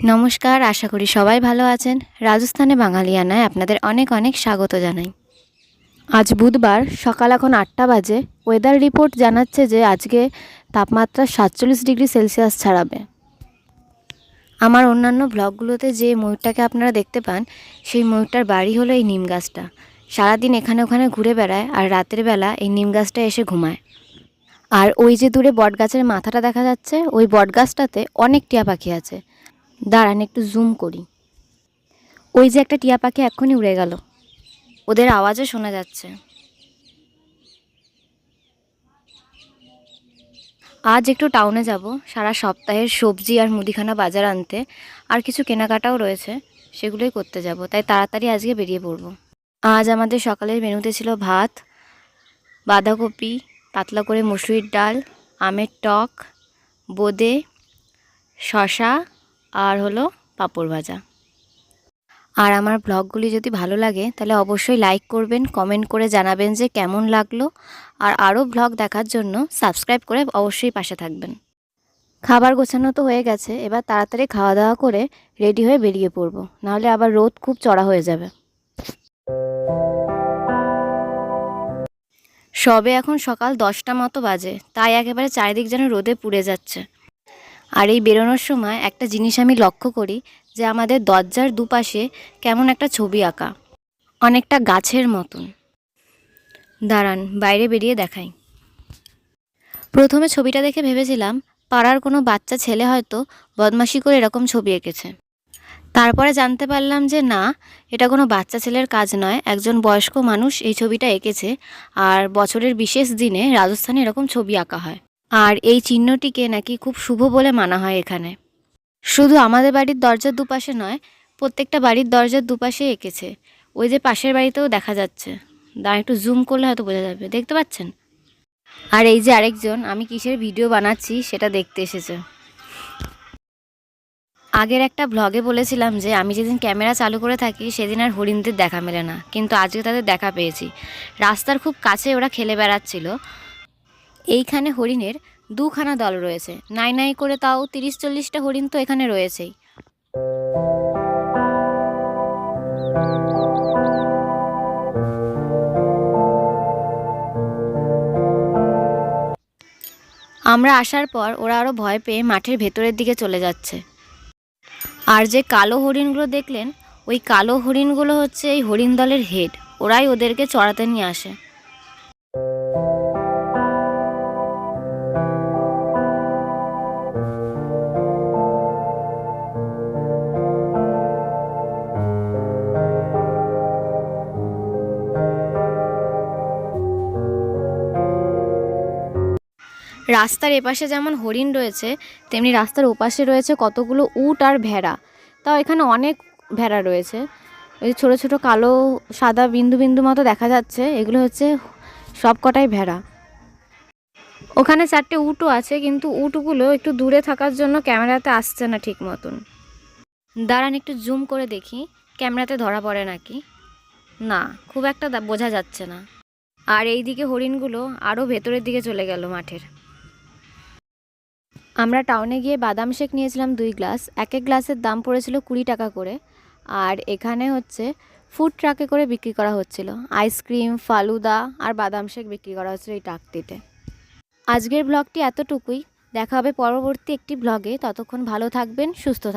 নমস্কার, আশা করি সবাই ভালো আছেন। রাজস্থানে বাঙালিয়ানায় আপনাদের অনেক অনেক স্বাগত জানাই। আজ বুধবার সকাল এখন আটটা বাজে। ওয়েদার রিপোর্ট জানাচ্ছে যে আজকে তাপমাত্রা সাতচল্লিশ ডিগ্রি সেলসিয়াস ছাড়াবে। আমার অন্যান্য ব্লগগুলোতে যে ময়ূরটাকে আপনারা দেখতে পান, সেই ময়ূরটার বাড়ি হলো এই নিম গাছটা। সারাদিন এখানে ওখানে ঘুরে বেড়ায় আর রাতের বেলা এই নিম গাছটা এসে ঘুমায়। আর ওই যে দূরে বট গাছের মাথাটা দেখা যাচ্ছে, ওই বট গাছটাতে অনেক টিয়া পাখি আছে। দাঁড়ান, একটু জুম করি। ওই যে একটা টিয়া পাখি এক্ষুনি উড়ে গেল। ওদের আওয়াজও শোনা যাচ্ছে। আজ একটু টাউনে যাব। সারা সপ্তাহের সবজি আর মুদিখানা বাজার আনতে আর কিছু কেনাকাটাও রয়েছে, সেগুলোই করতে যাব। তাই তাড়াতাড়ি আজকে বেরিয়ে পড়ব। আজ আমাদের সকালের মেনুতে ছিল ভাত, বাঁধাকপি, পাতলা করে মুসুরির ডাল, আমের টক, বোঁদে শশা আর হলো পাঁপড় ভাজা। আর আমার ব্লগগুলি যদি ভালো লাগে, তাহলে অবশ্যই লাইক করবেন কমেন্ট করে জানাবেন যে কেমন লাগল। আর আরও ব্লগ দেখার জন্য সাবস্ক্রাইব করে অবশ্যই পাশে থাকবেন। খাবার গোছানো তো হয়ে গেছে, এবার তাড়াতাড়ি খাওয়া দাওয়া করে রেডি হয়ে বেরিয়ে পড়ব। নাহলে আবার রোদ খুব চড়া হয়ে যাবে। সবে এখন সকাল দশটা মতো বাজে, তাই একেবারে চারিদিক যেন রোদে পুড়ে যাচ্ছে। আর এই বেরোনোর সময় একটা জিনিস আমি লক্ষ্য করি যে আমাদের দরজার দুপাশে কেমন একটা ছবি আঁকা। অনেকটা গাছের মতন। দাঁড়ান, বাইরে বেরিয়ে দেখাই। প্রথমে ছবিটা দেখে ভেবেছিলাম পাড়ার কোনো বাচ্চা ছেলে হয়তো বদমাশি করে এরকম ছবি এঁকেছে। তারপরে জানতে পারলাম যে না, এটা কোনো বাচ্চা ছেলের কাজ নয়, একজন বয়স্ক মানুষ এই ছবিটা এঁকেছে আর বছরের বিশেষ দিনে রাজস্থানে এরকম ছবি আঁকা হয়। আর এই চিহ্নটিকে নাকি খুব শুভ বলে মানা হয় এখানে। শুধু আমাদের বাড়ির দরজার দুপাশে নয়, প্রত্যেকটা বাড়ির দরজার দুপাশে এঁকেছে। ওই যে পাশের বাড়িতেও দেখা যাচ্ছে। দাঁড়া, একটু জুম করলে হয়তো বোঝা যাবে। দেখতে পাচ্ছেন? আর এই যে আরেকজন, আমি কিসের ভিডিও বানাচ্ছি সেটা দেখতে এসেছে। আগের একটা ব্লগে বলেছিলাম যে, আমি যেদিন ক্যামেরা চালু করে থাকি, সেদিন আর হরিণদের দেখা মেলে না। কিন্তু আজকে তাদের দেখা পেয়েছি। রাস্তার খুব কাছে ওরা খেলে বেড়াচ্ছিল। এইখানে হরিণের দুখানা দল রয়েছে। নাই নাই করে তাও তিরিশ চল্লিশটা হরিণ তো এখানে রয়েছেই। আমরা আসার পর ওরা আরও ভয় পেয়ে মাঠের ভেতরের দিকে চলে যাচ্ছে। আর যে কালো হরিণগুলো দেখলেন, ওই কালো হরিণগুলো হচ্ছে এই হরিণ দলের হেড। ওরাই ওদেরকে চড়াতে নিয়ে আসে। রাস্তার এপাশে যেমন হরিণ রয়েছে, তেমনি রাস্তার ওপাশে রয়েছে কতগুলো উট আর ভেড়া। তাও এখানে অনেক ভেড়া রয়েছে। ওই ছোটো ছোটো কালো, সাদা বিন্দু বিন্দু মতো দেখা যাচ্ছে। এগুলো হচ্ছে সব কটাই ভেড়া। ওখানে চারটে উটও আছে, কিন্তু উটগুলো একটু দূরে থাকার জন্য ক্যামেরাতে আসছে না ঠিক মতন। দাঁড়ান, একটু জুম করে দেখি। ক্যামেরাতে ধরা পড়ে নাকি? না, খুব একটা বোঝা যাচ্ছে না। আর এই দিকে হরিণগুলো আরও ভেতরের দিকে চলে গেল মাঠের। আমরা টাউনে গিয়ে বাদাম শেক নিয়েছিলাম দুই গ্লাস এক এক গ্লাসের দাম পড়েছিল কুড়ি টাকা করে। আর এখানে হচ্ছে ফুড ট্রাকে করে বিক্রি করা হচ্ছিল। আইসক্রিম ফালুদা আর বাদাম শেক বিক্রি করা হচ্ছিল এই ট্রাকটিতে আজকের ব্লগটি এতটুকুই। দেখা হবে পরবর্তী একটি ব্লগে ততক্ষণ ভালো থাকবেন, সুস্থ থাকবেন।